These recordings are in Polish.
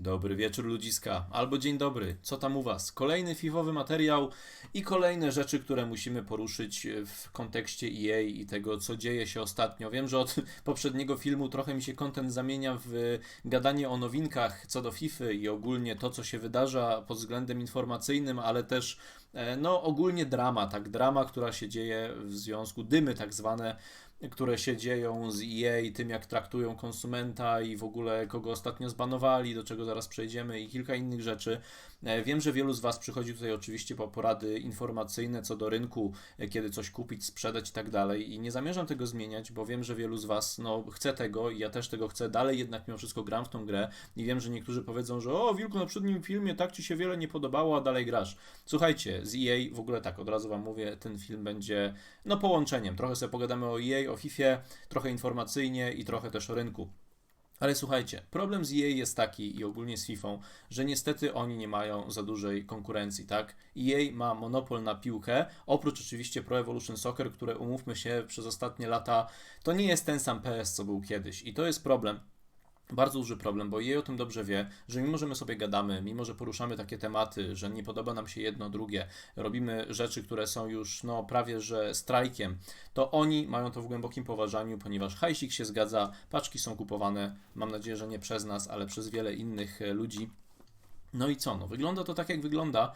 Dobry wieczór ludziska, albo dzień dobry, co tam u was? Kolejny fifowy materiał i kolejne rzeczy, które musimy poruszyć w kontekście EA i tego, co dzieje się ostatnio. Wiem, że od poprzedniego filmu trochę mi się kontent zamienia w gadanie o nowinkach co do FIFA i ogólnie to, co się wydarza pod względem informacyjnym, ale też e, no ogólnie drama, tak, drama, która się dzieje w związku, dymy tak zwane, które się dzieją z EA, tym jak traktują konsumenta i w ogóle kogo ostatnio zbanowali, do czego zaraz przejdziemy i kilka innych rzeczy. E, wiem, że wielu z Was przychodzi tutaj oczywiście po porady informacyjne co do rynku, e, kiedy coś kupić, sprzedać i tak dalej. I nie zamierzam tego zmieniać, bo wiem, że wielu z Was no, chce tego i ja też tego chcę. Dalej jednak mimo wszystko gram w tą grę i wiem, że niektórzy powiedzą, że o Wilku, na przednim filmie tak Ci się wiele nie podobało, a dalej grasz. Słuchajcie, z EA w ogóle tak, od razu Wam mówię, ten film będzie no połączeniem. Trochę sobie pogadamy o EA, o FIFA, trochę informacyjnie i trochę też o rynku. Ale słuchajcie, problem z EA jest taki i ogólnie z FIFA, że niestety oni nie mają za dużej konkurencji, tak? EA ma monopol na piłkę, oprócz oczywiście Pro Evolution Soccer, które umówmy się przez ostatnie lata, to nie jest ten sam PS, co był kiedyś. I to jest problem bardzo duży problem, bo jej o tym dobrze wie, że mimo, że my sobie gadamy, mimo, że poruszamy takie tematy, że nie podoba nam się jedno, drugie, robimy rzeczy, które są już no, prawie że strajkiem, to oni mają to w głębokim poważaniu, ponieważ hajsik się zgadza, paczki są kupowane, mam nadzieję, że nie przez nas, ale przez wiele innych e, ludzi. No i co? No, wygląda to tak, jak wygląda.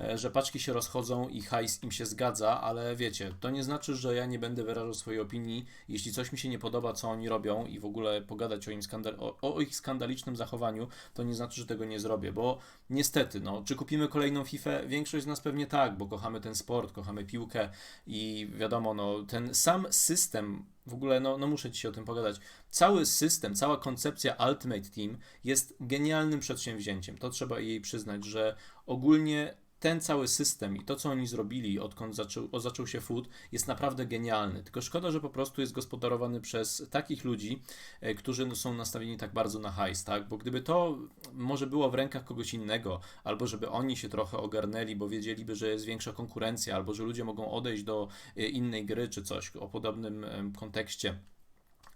E, że paczki się rozchodzą i hajs im się zgadza, ale wiecie, to nie znaczy, że ja nie będę wyrażał swojej opinii. Jeśli coś mi się nie podoba, co oni robią i w ogóle pogadać o, im skandal, o, o ich skandalicznym zachowaniu, to nie znaczy, że tego nie zrobię, bo niestety, no, czy kupimy kolejną FIFA? Większość z nas pewnie tak, bo kochamy ten sport, kochamy piłkę i wiadomo, no, ten sam system w ogóle, no, no muszę Ci się o tym pogadać. Cały system, cała koncepcja Ultimate Team jest genialnym przedsięwzięciem. To trzeba jej przyznać, że ogólnie ten cały system i to, co oni zrobili, odkąd zaczął, o, zaczął się food, jest naprawdę genialny. Tylko szkoda, że po prostu jest gospodarowany przez takich ludzi, e, którzy no, są nastawieni tak bardzo na hajs, tak? Bo gdyby to może było w rękach kogoś innego, albo żeby oni się trochę ogarnęli, bo wiedzieliby, że jest większa konkurencja, albo że ludzie mogą odejść do e, innej gry czy coś o podobnym kontekście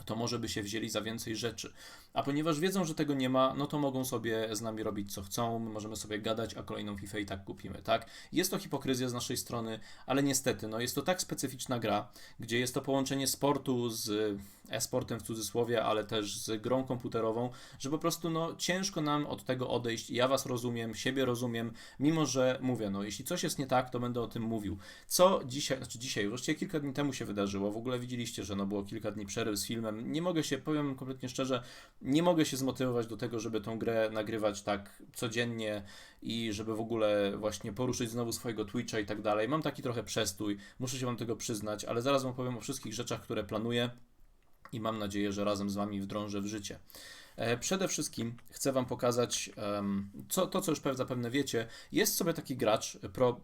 to może by się wzięli za więcej rzeczy. A ponieważ wiedzą, że tego nie ma, no to mogą sobie z nami robić co chcą, my możemy sobie gadać, a kolejną FIFA i tak kupimy, tak? Jest to hipokryzja z naszej strony, ale niestety, no jest to tak specyficzna gra, gdzie jest to połączenie sportu z e-sportem w cudzysłowie, ale też z grą komputerową, że po prostu no ciężko nam od tego odejść. Ja was rozumiem, siebie rozumiem, mimo że mówię, no jeśli coś jest nie tak, to będę o tym mówił. Co dzisiaj, znaczy dzisiaj, właściwie kilka dni temu się wydarzyło, w ogóle widzieliście, że no było kilka dni przerwy z filmem. Nie mogę się, powiem kompletnie szczerze, nie mogę się zmotywować do tego, żeby tą grę nagrywać tak codziennie i żeby w ogóle właśnie poruszyć znowu swojego Twitcha i tak dalej. Mam taki trochę przestój, muszę się wam tego przyznać, ale zaraz wam powiem o wszystkich rzeczach, które planuję i mam nadzieję, że razem z Wami wdrążę w życie. E, przede wszystkim chcę Wam pokazać co, to, co już zapewne wiecie. Jest sobie taki gracz, pro,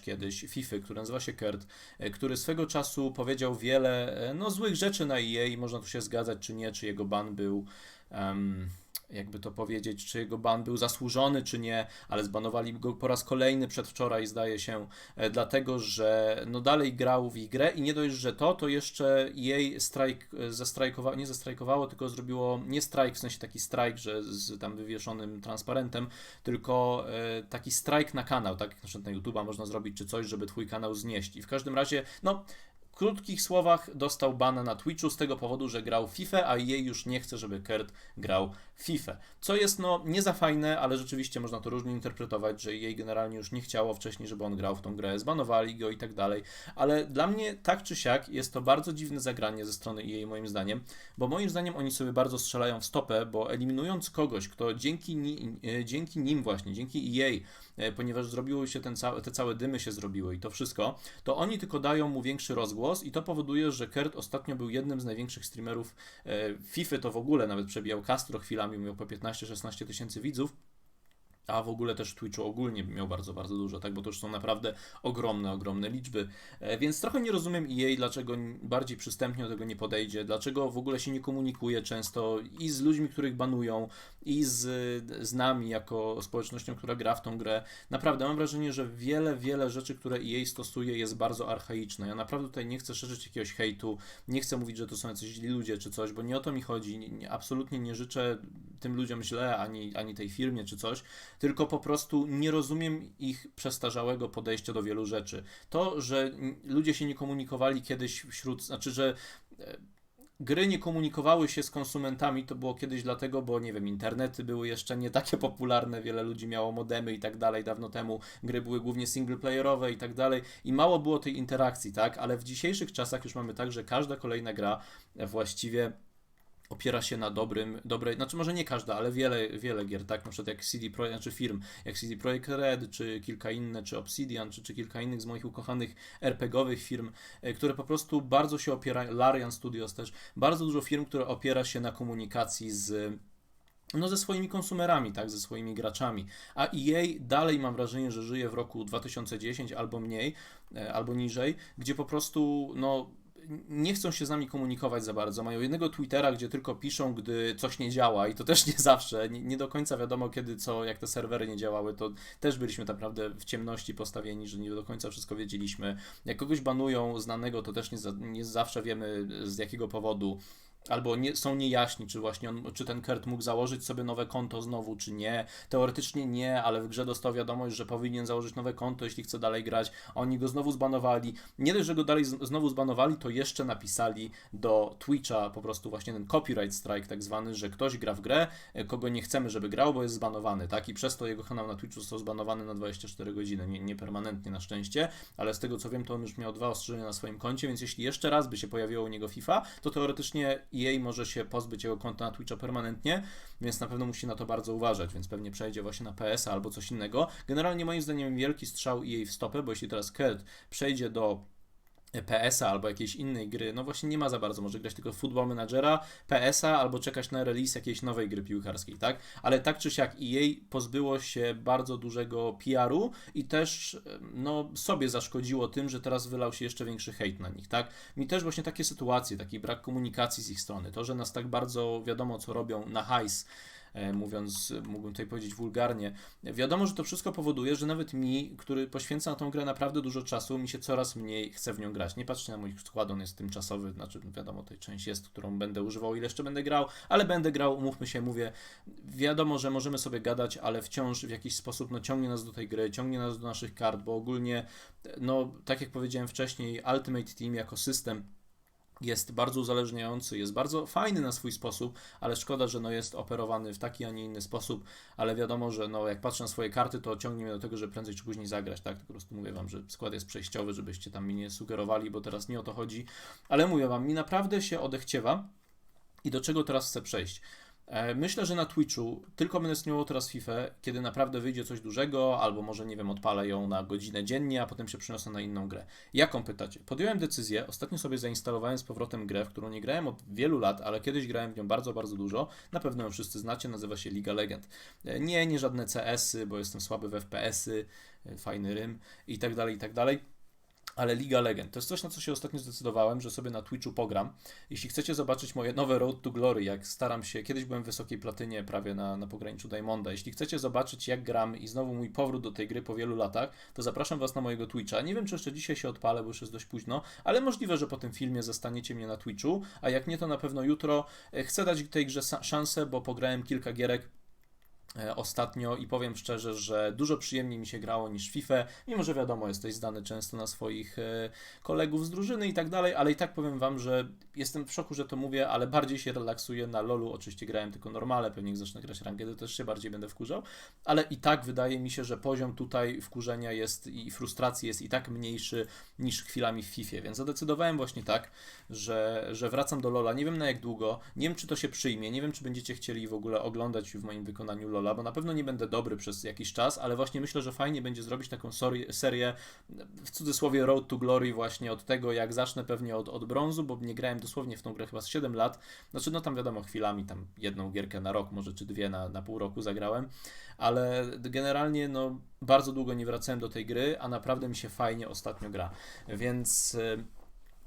kiedyś FIFA, który nazywa się Kurt, e, który swego czasu powiedział wiele e, no, złych rzeczy na EA i można tu się zgadzać czy nie, czy jego ban był um, jakby to powiedzieć, czy jego ban był zasłużony, czy nie, ale zbanowali go po raz kolejny przedwczoraj, zdaje się, e, dlatego, że no dalej grał w ich grę i nie dość, że to, to jeszcze jej strajk e, zastrajkowało, nie zastrajkowało, tylko zrobiło nie strajk, w sensie taki strajk, że z tam wywieszonym transparentem, tylko e, taki strajk na kanał, tak na przykład na YouTube'a można zrobić, czy coś, żeby twój kanał znieść. I w każdym razie, no, krótkich słowach dostał bana na Twitchu z tego powodu, że grał FIFA, a jej już nie chce, żeby Kurt grał FIFA. Co jest no nie za fajne, ale rzeczywiście można to różnie interpretować, że jej generalnie już nie chciało wcześniej, żeby on grał w tą grę, zbanowali go i tak dalej. Ale dla mnie tak czy siak jest to bardzo dziwne zagranie ze strony jej moim zdaniem, bo moim zdaniem oni sobie bardzo strzelają w stopę, bo eliminując kogoś, kto dzięki, ni e, dzięki nim właśnie, dzięki jej, e, ponieważ zrobiło się ten ca te całe dymy się zrobiły i to wszystko, to oni tylko dają mu większy rozgłos i to powoduje, że Kurt ostatnio był jednym z największych streamerów e, FIFA, to w ogóle nawet przebijał Castro chwilami, miał po 15-16 tysięcy widzów. A w ogóle też Twitchu ogólnie miał bardzo, bardzo dużo, tak, bo to już są naprawdę ogromne, ogromne liczby, e, więc trochę nie rozumiem jej, dlaczego bardziej przystępnie do tego nie podejdzie, dlaczego w ogóle się nie komunikuje często i z ludźmi, których banują, i z, z nami jako społecznością, która gra w tą grę. Naprawdę mam wrażenie, że wiele, wiele rzeczy, które EA stosuje jest bardzo archaiczne. Ja naprawdę tutaj nie chcę szerzyć jakiegoś hejtu, nie chcę mówić, że to są jacyś źli ludzie czy coś, bo nie o to mi chodzi. Nie, absolutnie nie życzę tym ludziom źle, ani, ani tej firmie czy coś, tylko po prostu nie rozumiem ich przestarzałego podejścia do wielu rzeczy. To, że ludzie się nie komunikowali kiedyś wśród, znaczy, że e, gry nie komunikowały się z konsumentami, to było kiedyś dlatego, bo nie wiem, internety były jeszcze nie takie popularne, wiele ludzi miało modemy i tak dalej dawno temu, gry były głównie singleplayerowe i tak dalej i mało było tej interakcji, tak, ale w dzisiejszych czasach już mamy tak, że każda kolejna gra właściwie opiera się na dobrym, dobrej, znaczy może nie każda, ale wiele, wiele gier, tak, na przykład jak CD Projekt, znaczy firm, jak CD Projekt Red, czy kilka inne, czy Obsidian, czy, czy kilka innych z moich ukochanych RPGowych firm, e, które po prostu bardzo się opierają, Larian Studios też, bardzo dużo firm, które opiera się na komunikacji z no ze swoimi konsumerami, tak, ze swoimi graczami. A EA dalej mam wrażenie, że żyje w roku 2010 albo mniej, e, albo niżej, gdzie po prostu no nie chcą się z nami komunikować za bardzo. Mają jednego Twittera, gdzie tylko piszą, gdy coś nie działa i to też nie zawsze. Nie, nie, do końca wiadomo, kiedy co, jak te serwery nie działały, to też byliśmy tak naprawdę w ciemności postawieni, że nie do końca wszystko wiedzieliśmy. Jak kogoś banują znanego, to też nie, nie zawsze wiemy z jakiego powodu albo nie, są niejaśni, czy właśnie on, czy ten Kurt mógł założyć sobie nowe konto znowu, czy nie. Teoretycznie nie, ale w grze dostał wiadomość, że powinien założyć nowe konto, jeśli chce dalej grać. Oni go znowu zbanowali. Nie dość, że go dalej znowu zbanowali, to jeszcze napisali do Twitcha po prostu właśnie ten copyright strike tak zwany, że ktoś gra w grę, e, kogo nie chcemy, żeby grał, bo jest zbanowany, tak? I przez to jego kanał na Twitchu został zbanowany na 24 godziny, nie, nie permanentnie na szczęście, ale z tego co wiem, to on już miał dwa ostrzeżenia na swoim koncie, więc jeśli jeszcze raz by się pojawiło u niego FIFA, to teoretycznie EA może się pozbyć jego konta na Twitcha permanentnie, więc na pewno musi na to bardzo uważać, więc pewnie przejdzie właśnie na PS albo coś innego. Generalnie moim zdaniem wielki strzał EA w stopę, bo jeśli teraz Kurt przejdzie do PS-a albo jakiejś innej gry, no właśnie nie ma za bardzo, może grać tylko Football Managera, PS-a albo czekać na release jakiejś nowej gry piłkarskiej, tak? Ale tak czy siak EA pozbyło się bardzo dużego PR-u i też no, sobie zaszkodziło tym, że teraz wylał się jeszcze większy hejt na nich, tak? Mi też właśnie takie sytuacje, taki brak komunikacji z ich strony, to, że nas tak bardzo wiadomo co robią na hajs, mówiąc, mógłbym tutaj powiedzieć wulgarnie. Wiadomo, że to wszystko powoduje, że nawet mi, który poświęca na tą grę naprawdę dużo czasu, mi się coraz mniej chce w nią grać. Nie patrzcie na mój skład, on jest tymczasowy, znaczy wiadomo, tej część jest, którą będę używał, ile jeszcze będę grał, ale będę grał, umówmy się, mówię, wiadomo, że możemy sobie gadać, ale wciąż w jakiś sposób no, ciągnie nas do tej gry, ciągnie nas do naszych kart, bo ogólnie, no, tak jak powiedziałem wcześniej, Ultimate Team jako system jest bardzo uzależniający, jest bardzo fajny na swój sposób, ale szkoda, że no jest operowany w taki, a nie inny sposób, ale wiadomo, że no jak patrzę na swoje karty, to ciągnie mnie do tego, że prędzej czy później zagrać, tak? Po prostu mówię Wam, że skład jest przejściowy, żebyście tam mi nie sugerowali, bo teraz nie o to chodzi, ale mówię Wam, mi naprawdę się odechciewa i do czego teraz chcę przejść. E, myślę, że na Twitchu tylko będę streamował teraz FIFA, kiedy naprawdę wyjdzie coś dużego, albo może, nie wiem, odpalę ją na godzinę dziennie, a potem się przeniosę na inną grę. Jaką pytacie? Podjąłem decyzję, ostatnio sobie zainstalowałem z powrotem grę, w którą nie grałem od wielu lat, ale kiedyś grałem w nią bardzo, bardzo dużo. Na pewno ją wszyscy znacie, nazywa się Liga Legend. E, nie, nie żadne CS-y, bo jestem słaby w FPS-y, e, fajny rym i tak dalej, i tak dalej ale Liga Legend to jest coś, na co się ostatnio zdecydowałem, że sobie na Twitchu pogram. Jeśli chcecie zobaczyć moje nowe Road to Glory, jak staram się, kiedyś byłem w wysokiej platynie, prawie na, na pograniczu Diamonda. Jeśli chcecie zobaczyć, jak gram i znowu mój powrót do tej gry po wielu latach, to zapraszam Was na mojego Twitcha. Nie wiem, czy jeszcze dzisiaj się odpalę, bo już jest dość późno, ale możliwe, że po tym filmie zastaniecie mnie na Twitchu, a jak nie, to na pewno jutro. E, chcę dać tej grze szansę, bo pograłem kilka gierek ostatnio i powiem szczerze, że dużo przyjemniej mi się grało niż FIFA, mimo że wiadomo, jesteś zdany często na swoich e, kolegów z drużyny i tak dalej, ale i tak powiem Wam, że jestem w szoku, że to mówię, ale bardziej się relaksuję na LoLu, oczywiście grałem tylko normale, pewnie jak zacznę grać rankedy też się bardziej będę wkurzał, ale i tak wydaje mi się, że poziom tutaj wkurzenia jest i frustracji jest i tak mniejszy niż chwilami w FIFA, więc zadecydowałem właśnie tak, że, że wracam do LoLa, nie wiem na jak długo, nie wiem czy to się przyjmie, nie wiem czy będziecie chcieli w ogóle oglądać w moim wykonaniu LoLa, LoL'a, bo na pewno nie będę dobry przez jakiś czas, ale właśnie myślę, że fajnie będzie zrobić taką serię w cudzysłowie Road to Glory właśnie od tego, jak zacznę pewnie od, od brązu, bo nie grałem dosłownie w tą grę chyba z 7 lat. Znaczy, no tam wiadomo, chwilami tam jedną gierkę na rok, może czy dwie na, na pół roku zagrałem, ale generalnie no bardzo długo nie wracałem do tej gry, a naprawdę mi się fajnie ostatnio gra. Więc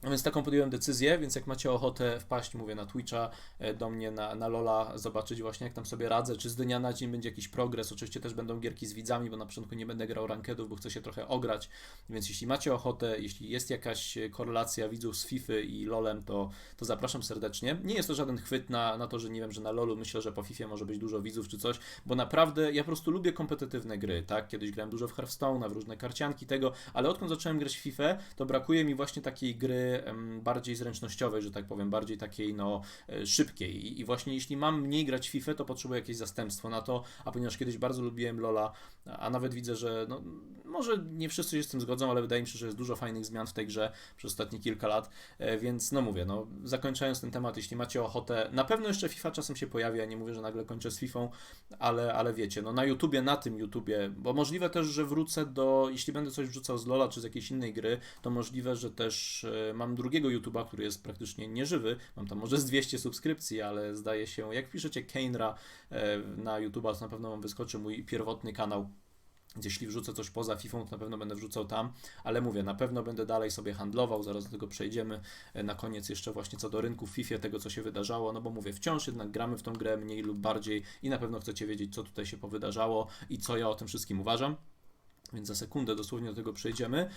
więc taką podjąłem decyzję, więc jak macie ochotę wpaść, mówię, na Twitcha, e, do mnie na, na Lola, zobaczyć właśnie jak tam sobie radzę, czy z dnia na dzień będzie jakiś progres, oczywiście też będą gierki z widzami, bo na początku nie będę grał rankedów, bo chcę się trochę ograć, więc jeśli macie ochotę, jeśli jest jakaś korelacja widzów z FIFA i LoLem, to, to zapraszam serdecznie. Nie jest to żaden chwyt na, na to, że nie wiem, że na LoLu myślę, że po FIFA może być dużo widzów czy coś, bo naprawdę ja po prostu lubię kompetytywne gry, tak? Kiedyś grałem dużo w Hearthstone, w różne karcianki tego, ale odkąd zacząłem grać w FIFA, to brakuje mi właśnie takiej gry bardziej zręcznościowej, że tak powiem, bardziej takiej no e, szybkiej. I, właśnie jeśli mam mniej grać w FIFA, to potrzebuję jakieś zastępstwo na to, a ponieważ kiedyś bardzo lubiłem LoLa, a nawet widzę, że no, może nie wszyscy się z tym zgodzą, ale wydaje mi się, że jest dużo fajnych zmian w tej grze przez ostatnie kilka lat, e, więc no mówię, no zakończając ten temat, jeśli macie ochotę, na pewno jeszcze FIFA czasem się pojawi, ja nie mówię, że nagle kończę z FIFA, ale, ale wiecie, no na YouTubie, na tym YouTubie, bo możliwe też, że wrócę do, jeśli będę coś wrzucał z LoLa czy z jakiejś innej gry, to możliwe, że też e, mam drugiego YouTuba, który jest praktycznie nieżywy, mam tam może z 200 subskrypcji, ale zdaje się, jak piszecie Keinra e, na YouTuba, to na pewno wam wyskoczy mój pierwotny kanał, więc jeśli wrzucę coś poza FIFA, to na pewno będę wrzucał tam, ale mówię, na pewno będę dalej sobie handlował, zaraz do tego przejdziemy. E, Na koniec jeszcze właśnie co do rynku w FIFA, tego co się wydarzało, no bo mówię, wciąż jednak gramy w tą grę mniej lub bardziej i na pewno chcecie wiedzieć, co tutaj się powydarzało i co ja o tym wszystkim uważam. Więc za sekundę dosłownie do tego przejdziemy.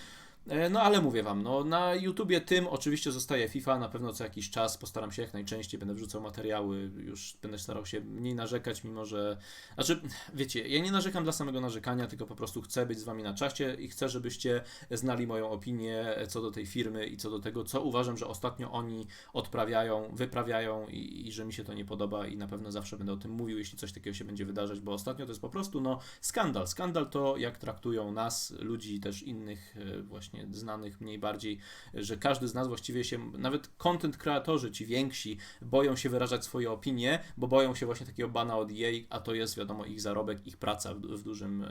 E, No ale mówię Wam, no na YouTubie tym oczywiście zostaje FIFA, na pewno co jakiś czas postaram się jak najczęściej, będę wrzucał materiały, już będę starał się mniej narzekać, mimo że, znaczy wiecie, ja nie narzekam dla samego narzekania, tylko po prostu chcę być z Wami na czasie i chcę, żebyście znali moją opinię co do tej firmy i co do tego, co uważam, że ostatnio oni odprawiają, wyprawiają i, i że mi się to nie podoba i na pewno zawsze będę o tym mówił, jeśli coś takiego się będzie wydarzać, bo ostatnio to jest po prostu no skandal, skandal to jak traktują nas, ludzi też innych e, właśnie znanych mniej bardziej, że każdy z nas właściwie się, nawet content kreatorzy, ci więksi, boją się wyrażać swoje opinie, bo boją się właśnie takiego bana od jej, a to jest wiadomo ich zarobek, ich praca w, w dużym e,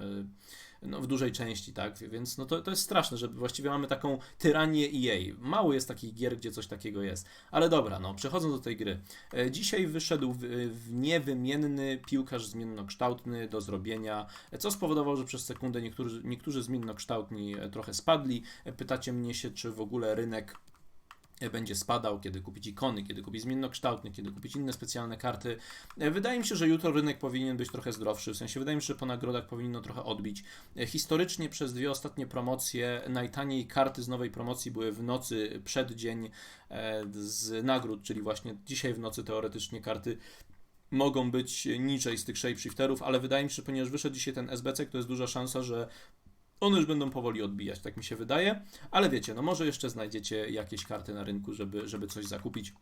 no, w dużej części, tak, więc no to, to jest straszne, że właściwie mamy taką tyranię EA. Mało jest takich gier, gdzie coś takiego jest. Ale dobra, no, przechodząc do tej gry. E, Dzisiaj wyszedł w, w niewymienny piłkarz zmiennokształtny do zrobienia, co spowodowało, że przez sekundę niektórzy, niektórzy zmiennokształtni e, trochę spadli. E, Pytacie mnie się, czy w ogóle rynek będzie spadał, kiedy kupić ikony, kiedy kupić zmiennokształtny, kiedy kupić inne specjalne karty. E, Wydaje mi się, że jutro rynek powinien być trochę zdrowszy, w sensie wydaje mi się, że po nagrodach powinno trochę odbić. E, Historycznie przez dwie ostatnie promocje najtaniej karty z nowej promocji były w nocy przed dzień e, z nagród, czyli właśnie dzisiaj w nocy teoretycznie karty mogą być niżej z tych shapeshifterów, ale wydaje mi się, że ponieważ wyszedł dzisiaj ten SBC, to jest duża szansa, że one już będą powoli odbijać, tak mi się wydaje. Ale wiecie, no może jeszcze znajdziecie jakieś karty na rynku, żeby, żeby coś zakupić.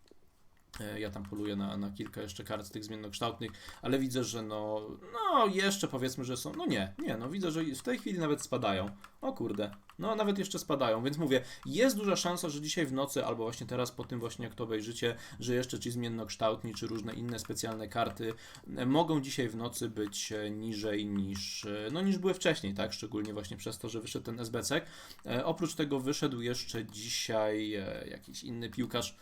E, Ja tam poluję na, na kilka jeszcze kart tych zmiennokształtnych, ale widzę, że no, no jeszcze powiedzmy, że są, no nie, nie, no widzę, że w tej chwili nawet spadają. O kurde, no nawet jeszcze spadają, więc mówię, jest duża szansa, że dzisiaj w nocy, albo właśnie teraz po tym właśnie jak to obejrzycie, że jeszcze ci zmiennokształtni, czy różne inne specjalne karty e, mogą dzisiaj w nocy być e, niżej niż, no niż były wcześniej, tak, szczególnie właśnie przez to, że wyszedł ten SBC. Oprócz tego wyszedł jeszcze dzisiaj jakiś inny piłkarz,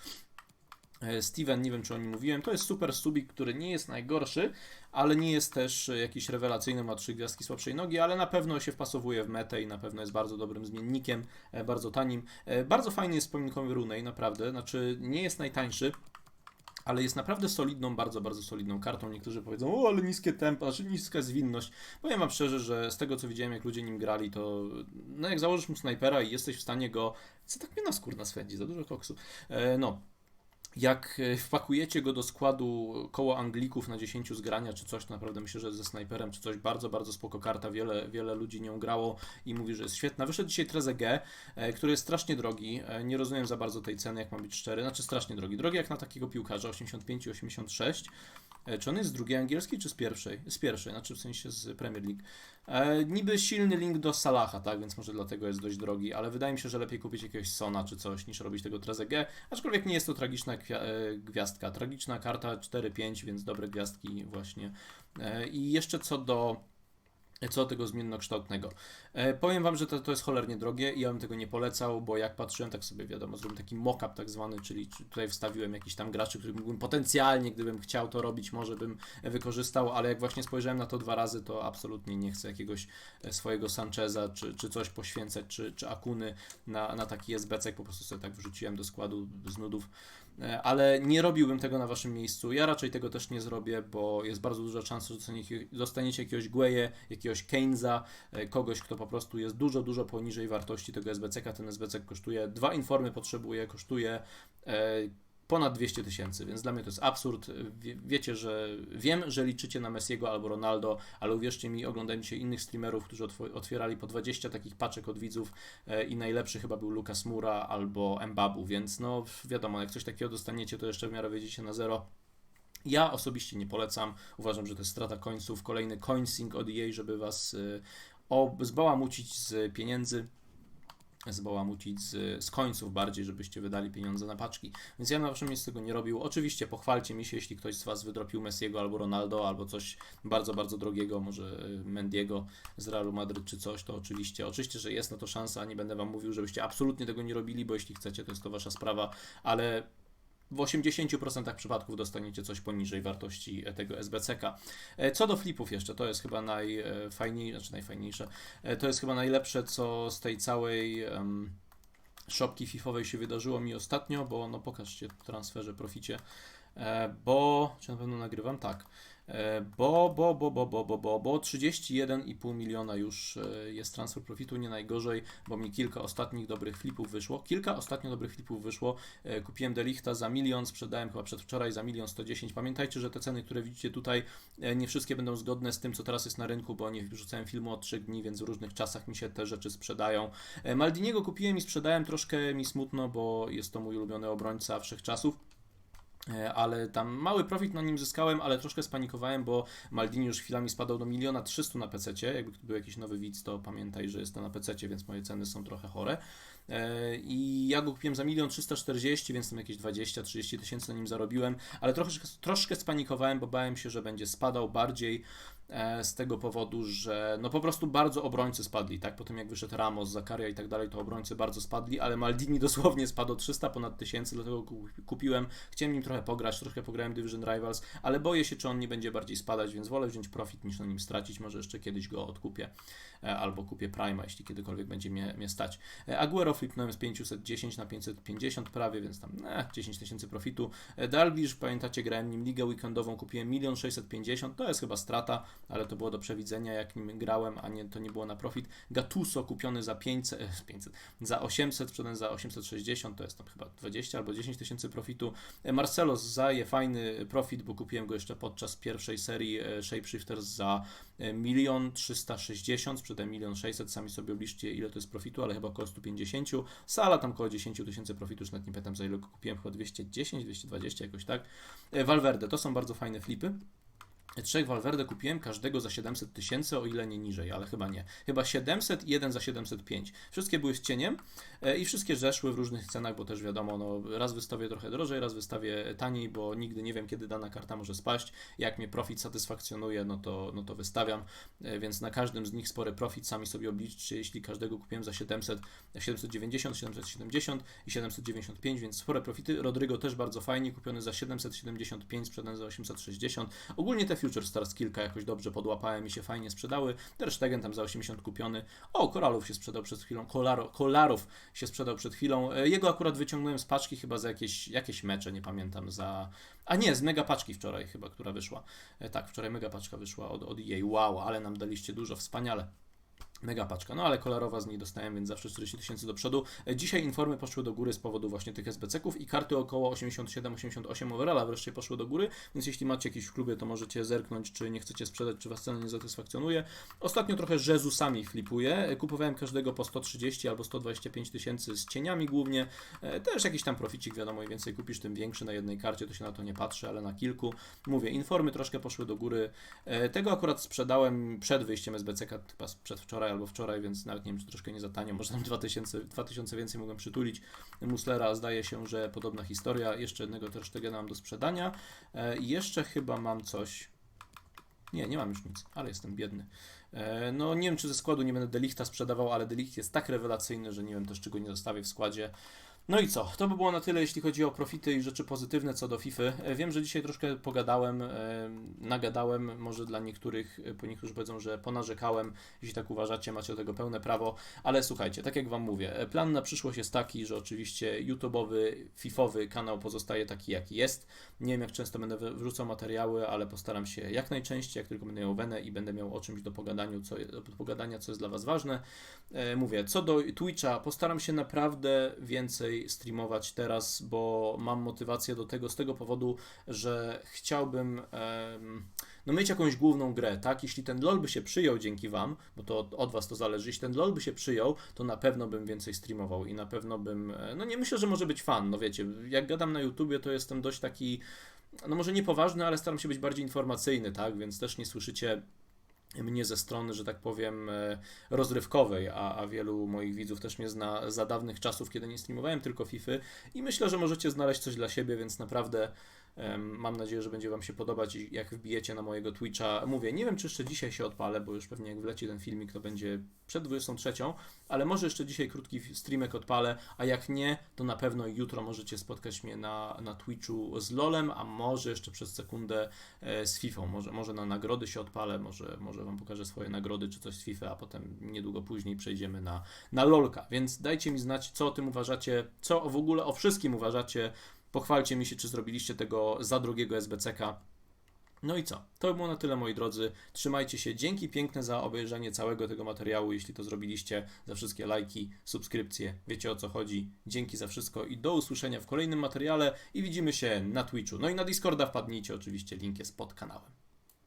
Steven, nie wiem czy o nim mówiłem, to jest super subik, który nie jest najgorszy, ale nie jest też e, jakiś rewelacyjny, ma trzy gwiazdki słabszej nogi, ale na pewno się wpasowuje w metę i na pewno jest bardzo dobrym zmiennikiem, e, bardzo tanim. E, Bardzo fajny jest wspominkowy Runej, naprawdę, znaczy nie jest najtańszy, ale jest naprawdę solidną, bardzo, bardzo solidną kartą. Niektórzy powiedzą, o, ale niskie tempo, znaczy niska zwinność. Powiem wam szczerze, że z tego co widziałem, jak ludzie nim grali, to no jak założysz mu snajpera i jesteś w stanie go... Co tak mnie na skórna swędzi, za dużo koksu. E, no, jak e, wpakujecie go do składu koło Anglików na 10 zgrania czy coś, to naprawdę myślę, że ze snajperem czy coś, bardzo, bardzo spoko karta, wiele, wiele ludzi nią grało i mówi, że jest świetna. Wyszedł dzisiaj Trezeguet, który jest strasznie drogi, e, nie rozumiem za bardzo tej ceny, jak ma być 4, znaczy strasznie drogi, drogi jak na takiego piłkarza, 85 i 86. E, Czy on jest z drugiej angielskiej, czy z pierwszej? Z pierwszej, znaczy w sensie z Premier League. E, niby silny link do Salaha, tak, więc może dlatego jest dość drogi, ale wydaje mi się, że lepiej kupić jakiegoś Sona czy coś, niż robić tego Trezeguet, aczkolwiek nie jest to tragiczna gwiazdka. Tragiczna karta 4-5, więc dobre gwiazdki właśnie. E, I jeszcze co do co tego zmiennokształtnego. E, powiem Wam, że to, to jest cholernie drogie i ja bym tego nie polecał, bo jak patrzyłem, tak sobie wiadomo, zrobiłem taki mock-up tak zwany, czyli czy- tutaj wstawiłem jakiś tam graczy, których mógłbym potencjalnie, gdybym chciał to robić, może bym wykorzystał, ale jak właśnie spojrzałem na to dwa razy, to absolutnie nie chcę jakiegoś e, swojego Sancheza, czy, czy coś poświęcać, czy, czy Akuny na, na taki SBC, po prostu sobie tak wrzuciłem do składu z nudów. E, Ale nie robiłbym tego na waszym miejscu. Ja raczej tego też nie zrobię, bo jest bardzo duża szansa, że dostaniecie jakiegoś Gueje, jakiegoś Keynesa, e, kogoś, kto po prostu jest dużo, dużo poniżej wartości tego SBC. Ten SBC kosztuje, dwa informy potrzebuje, kosztuje e, ponad 200 tysięcy, więc dla mnie to jest absurd. Wie, wiecie, że wiem, że liczycie na Messiego albo Ronaldo, ale uwierzcie mi, oglądałem innych streamerów, którzy otw- otwierali po 20 takich paczek od widzów e, i najlepszy chyba był Lucas Mura albo Mbabu, więc no wiadomo, jak coś takiego dostaniecie, to jeszcze w miarę wyjdziecie na zero. Ja osobiście nie polecam. Uważam, że to jest strata końców. Kolejny coinsing od EA, żeby was y, zbałamucić z pieniędzy. Zbałamucić z, z końców bardziej, żebyście wydali pieniądze na paczki. Więc ja na waszym miejscu tego nie robił. Oczywiście pochwalcie mi się, jeśli ktoś z was wydropił Messiego albo Ronaldo, albo coś bardzo, bardzo drogiego, może y, Mendiego z Realu Madryt czy coś, to oczywiście, oczywiście, że jest na to szansa. Nie będę wam mówił, żebyście absolutnie tego nie robili, bo jeśli chcecie, to jest to wasza sprawa, ale w 80% przypadków dostaniecie coś poniżej wartości tego SBCK. E, Co do flipów jeszcze, to jest chyba najfajniejsze, znaczy najfajniejsze, e, to jest chyba najlepsze, co z tej całej em, szopki fifowej się wydarzyło mi ostatnio, bo no pokażcie transferze, proficie, e, bo, czy na pewno nagrywam? Tak. E, Bo, bo, bo, bo, bo, bo, bo, bo 31,5 miliona już e, jest transfer profitu, nie najgorzej, bo mi kilka ostatnich dobrych flipów wyszło. Kilka ostatnio dobrych flipów wyszło. E, Kupiłem Delichta za milion, sprzedałem chyba przedwczoraj za milion 110. Pamiętajcie, że te ceny, które widzicie tutaj, e, nie wszystkie będą zgodne z tym, co teraz jest na rynku, bo nie wrzucałem filmu od 3 dni, więc w różnych czasach mi się te rzeczy sprzedają. E, Maldiniego kupiłem i sprzedałem, troszkę mi smutno, bo jest to mój ulubiony obrońca wszechczasów. E, ale tam mały profit na nim zyskałem, ale troszkę spanikowałem, bo Maldini już chwilami spadał do miliona 300 na PC. Jakby był jakiś nowy widz, to pamiętaj, że jest to na PC, więc moje ceny są trochę chore. E, I ja go kupiłem za milion 340, więc tam jakieś 20-30 tysięcy na nim zarobiłem, ale troszkę, troszkę spanikowałem, bo bałem się, że będzie spadał bardziej e, z tego powodu, że no po prostu bardzo obrońcy spadli, tak? Po tym jak wyszedł Ramos, Zakaria i tak dalej, to obrońcy bardzo spadli, ale Maldini dosłownie spadł o 300 ponad tysięcy, dlatego ku- kupiłem, chciałem nim trochę pograć, troszkę pograłem Division Rivals, ale boję się, czy on nie będzie bardziej spadać, więc wolę wziąć profit niż na nim stracić, może jeszcze kiedyś go odkupię, albo kupię Prima, jeśli kiedykolwiek będzie mnie, mnie stać. E, Aguero flipnąłem z 510 na 550 prawie, więc tam eh, 10 tysięcy profitu. E, Dalglish, pamiętacie, grałem nim ligę weekendową, kupiłem 1 650 to jest chyba strata, ale to było do przewidzenia, jak nim grałem, a nie, to nie było na profit. Gattuso kupiony za 500, e, 500 za 800, sprzedany za 860, to jest tam chyba 20 albo 10 tysięcy profitu. E, Marcelo zaje fajny profit, bo kupiłem go jeszcze podczas pierwszej serii e, Shapeshifters za e, 1 360, sprzedałem 1 600, sami sobie obliczcie ile to jest profitu, ale chyba około 150. Sala tam około 10 tysięcy profitu, już nawet nie pamiętam za ile kupiłem, chyba 210, 220 jakoś tak. E, Valverde, to są bardzo fajne flipy. Trzech Valverde kupiłem, każdego za 700 tysięcy, o ile nie niżej, ale chyba nie. Chyba 700 i jeden za 705. Wszystkie były z cieniem e, i wszystkie zeszły w różnych cenach, bo też wiadomo, no, raz wystawię trochę drożej, raz wystawię taniej, bo nigdy nie wiem, kiedy dana karta może spaść. Jak mnie profit satysfakcjonuje, no to, no to wystawiam, e, więc na każdym z nich spory profit, sami sobie obliczcie, jeśli każdego kupiłem za 700, 790, 770 i 795, więc spore profity. Rodrygo też bardzo fajnie, kupiony za 775, sprzedany za 860. Ogólnie te Future Stars kilka jakoś dobrze podłapałem i się fajnie sprzedały. Ter Stegen tam za 80 kupiony. O, Koralów się sprzedał przed chwilą. Kolaro, Kolarów się sprzedał przed chwilą. E, Jego akurat wyciągnąłem z paczki chyba za jakieś, jakieś mecze, nie pamiętam, za... A nie, z mega paczki wczoraj chyba, która wyszła. E, Tak, wczoraj mega paczka wyszła od, od EA. Wow, ale nam daliście dużo, wspaniale. Mega paczka, no ale kolorowa z niej dostałem, więc zawsze 40 tysięcy do przodu. E, Dzisiaj informy poszły do góry z powodu właśnie tych SBC-ków i karty około 87-88 overalla wreszcie poszły do góry, więc jeśli macie jakieś w klubie, to możecie zerknąć, czy nie chcecie sprzedać, czy was cena nie satysfakcjonuje. Ostatnio trochę Jezusami flipuję. E, Kupowałem każdego po 130 albo 125 tysięcy z cieniami głównie. E, Też jakiś tam proficik, wiadomo, im więcej kupisz, tym większy na jednej karcie, to się na to nie patrzy, ale na kilku. Mówię, informy troszkę poszły do góry. Tego akurat sprzedałem przed wyjściem SBC, chyba przedwczoraj, albo wczoraj, więc nawet nie wiem, czy troszkę nie za tanio, może tam 2000, 2000 więcej mogłem przytulić. Muslera zdaje się, że podobna historia. Jeszcze jednego też tego mam do sprzedania. E, i jeszcze chyba mam coś. Nie, nie mam już nic, ale jestem biedny. E, No nie wiem, czy ze składu nie będę Delichta sprzedawał, ale Delicht jest tak rewelacyjny, że nie wiem też, czego nie zostawię w składzie. No i co? To by było na tyle, jeśli chodzi o profity i rzeczy pozytywne co do FIFA. E, Wiem, że dzisiaj troszkę pogadałem, e, nagadałem, może dla niektórych, e, po niektórzy powiedzą, że ponarzekałem. Jeśli tak uważacie, macie do tego pełne prawo. Ale słuchajcie, tak jak Wam mówię, plan na przyszłość jest taki, że oczywiście YouTube'owy, FIFowy kanał pozostaje taki, jaki jest. Nie wiem, jak często będę wrzucał materiały, ale postaram się jak najczęściej, jak tylko będę miał wenę i będę miał o czymś do, pogadaniu, co, do pogadania, co jest dla Was ważne. Mówię, co do Twitcha, postaram się naprawdę więcej streamować teraz, bo mam motywację do tego z tego powodu, że chciałbym no mieć jakąś główną grę, tak? Jeśli ten LoL by się przyjął dzięki Wam, bo to od, od Was to zależy, jeśli ten LoL by się przyjął, to na pewno bym więcej streamował i na pewno bym, e, no nie myślę, że może być fan, no wiecie, jak gadam na YouTubie, to jestem dość taki, no może niepoważny, ale staram się być bardziej informacyjny, tak? Więc też nie słyszycie mnie ze strony, że tak powiem, e, rozrywkowej, a, a wielu moich widzów też mnie zna za dawnych czasów, kiedy nie streamowałem tylko FIFA i myślę, że możecie znaleźć coś dla siebie, więc naprawdę mam nadzieję, że będzie Wam się podobać, jak wbijecie na mojego Twitcha. Mówię, nie wiem, czy jeszcze dzisiaj się odpalę, bo już pewnie jak wleci ten filmik, to będzie przed 23, ale może jeszcze dzisiaj krótki streamek odpalę, a jak nie, to na pewno jutro możecie spotkać mnie na, na Twitchu z LOLem, a może jeszcze przez sekundę e, z FIFA. Może, może na nagrody się odpalę, może, może Wam pokażę swoje nagrody czy coś z FIFA, a potem niedługo później przejdziemy na, na LOLka. Więc dajcie mi znać, co o tym uważacie, co w ogóle o wszystkim uważacie. Pochwalcie mi się, czy zrobiliście tego za drugiego SBCK. No i co? To by było na tyle, moi drodzy. Trzymajcie się. Dzięki piękne za obejrzenie całego tego materiału, jeśli to zrobiliście, za wszystkie lajki, subskrypcje. Wiecie o co chodzi. Dzięki za wszystko i do usłyszenia w kolejnym materiale i widzimy się na Twitchu. No i na Discorda wpadnijcie, oczywiście link jest pod kanałem.